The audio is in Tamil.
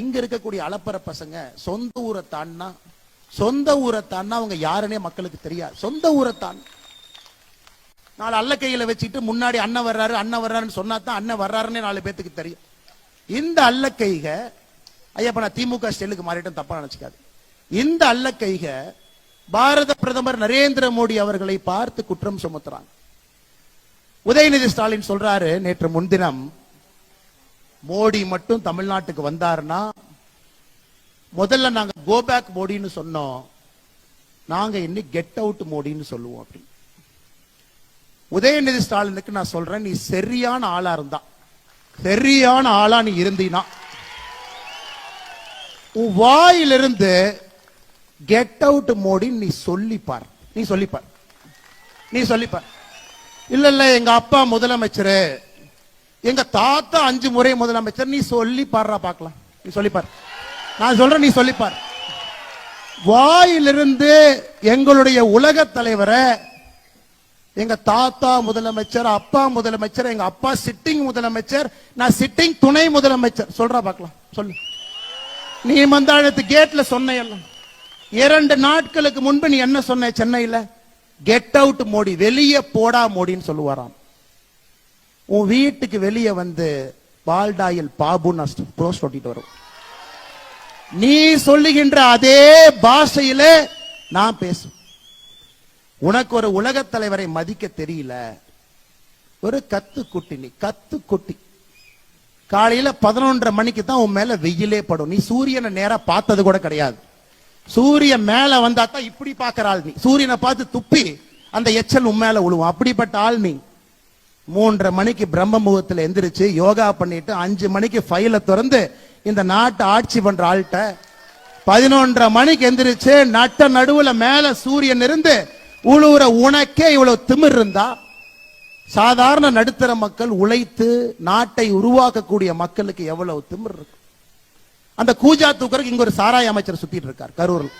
இங்க இருக்கக்கூடிய அலப்பற பசங்க சொந்த ஊரை தாண்டா சொந்த ஊரை தாண்டா அவங்க யாருன்னே மக்களுக்கு தெரியாது. சொந்த ஊரை தான் நாலு அல்ல கையில வச்சுட்டு முன்னாடி அண்ணன் வர்றாரு அண்ணன் வர்றாருன்னு சொன்னா தான் அண்ணன் வர்றாருன்னு நாலு பேத்துக்கு தெரியும். இந்த அல்ல கைக ஐயா நான் திமுக ஸ்டைலுக்கு மாறிட்டும் தப்பா நினைச்சுக்காது இந்த அல்ல கைக பாரத பிரதமர் நரேந்திர மோடி அவர்களை பார்த்து குற்றம் சுமத்துறாங்க. உதயநிதி ஸ்டாலின் சொல்றாரு நேற்று முன்தினம் மோடி மட்டும் தமிழ்நாட்டுக்கு வந்தாருன்னா முதல்ல நாங்க கோபேக் மோடின்னு சொன்னோம். நாங்க இன்னும் கெட் அவுட் மோடின்னு சொல்லுவோம் அப்படி. உதயநிதி ஸ்டாலினுக்கு நான் சொல்றேன் நீ சரியான ஆளா இருந்தா. சரியான ஆளா நீ இருந்தீனா உன் வாயிலிருந்து கெட் அவுட் மோடின்னு நீ சொல்லிப்பார். நீ சொல்லிப்பார். நீ சொல்லிப்பார். இல்ல இல்ல எங்க அப்பா முதலமைச்சர். எங்க தாத்தா அஞ்சு முறை முதலமைச்சர் நீ சொல்லி பாடுறா பார்க்கலாம். நீ சொல்லிப்பார் நான் சொல்றேன் நீ சொல்லிப்பார் வாயிலிருந்து எங்களுடைய உலக தலைவரை எங்க தாத்தா முதலமைச்சர் அப்பா முதலமைச்சர் எங்க அப்பா சிட்டிங் முதலமைச்சர் நான் சிட்டிங் துணை முதலமைச்சர். சொல்றா பார்க்கலாம். சொல்லு. நீ மந்தாழத்து கேட்ல சொன்ன இரண்டு நாட்களுக்கு முன்பு நீ என்ன சொன்ன சென்னையில? Get out Modi. வெளியே போடா மோடின்னு சொல்லுவாராம். உன் வீட்டுக்கு வெளியே வந்து பால்டாயில் பாபு போஸ்ட் ஒட்டிட்டு வரும். நீ சொல்லுகின்ற அதே பாஷையில நான் பேசும் உனக்கு ஒரு உலகத் தலைவரை மதிக்க தெரியல. ஒரு கத்து குட்டி நீ கத்து குட்டி காலையில பதினொன்றரை மணிக்கு தான் உன் மேல வெயிலே படும். நீ சூரியனை நேரா பார்த்தது கூட கிடையாது. சூரியன் மேல வந்தா தான் இப்படி பாக்குற ஆள் நீ. சூரியனை பார்த்து துப்பி அந்த எச்சல் உன் மேல விழுவும் அப்படிப்பட்ட ஆள் நீ. மூன்றரை மணிக்கு பிரம்ம முகத்துல எந்திரிச்சு யோகா பண்ணிட்டு அஞ்சு மணிக்கு ஃபைல திறந்து இந்த நாட்டை ஆட்சி பண்ற ஆள்கிட்ட பதினொன்றரை மணிக்கு எந்திரிச்சு நட்ட நடுவுல மேல சூரியன் இருந்து உழுவுற உனக்கே இவ்வளவு திமிர் இருந்தா? சாதாரண நடுத்தர மக்கள் உழைத்து நாட்டை உருவாக்கக்கூடிய மக்களுக்கு எவ்வளவு திமிர் இருக்கும்? அந்த கூஜா தூக்கருக்கு இங்க ஒரு சாராய அமைச்சர் சுத்திட்டு இருக்கார் கரூர்ல.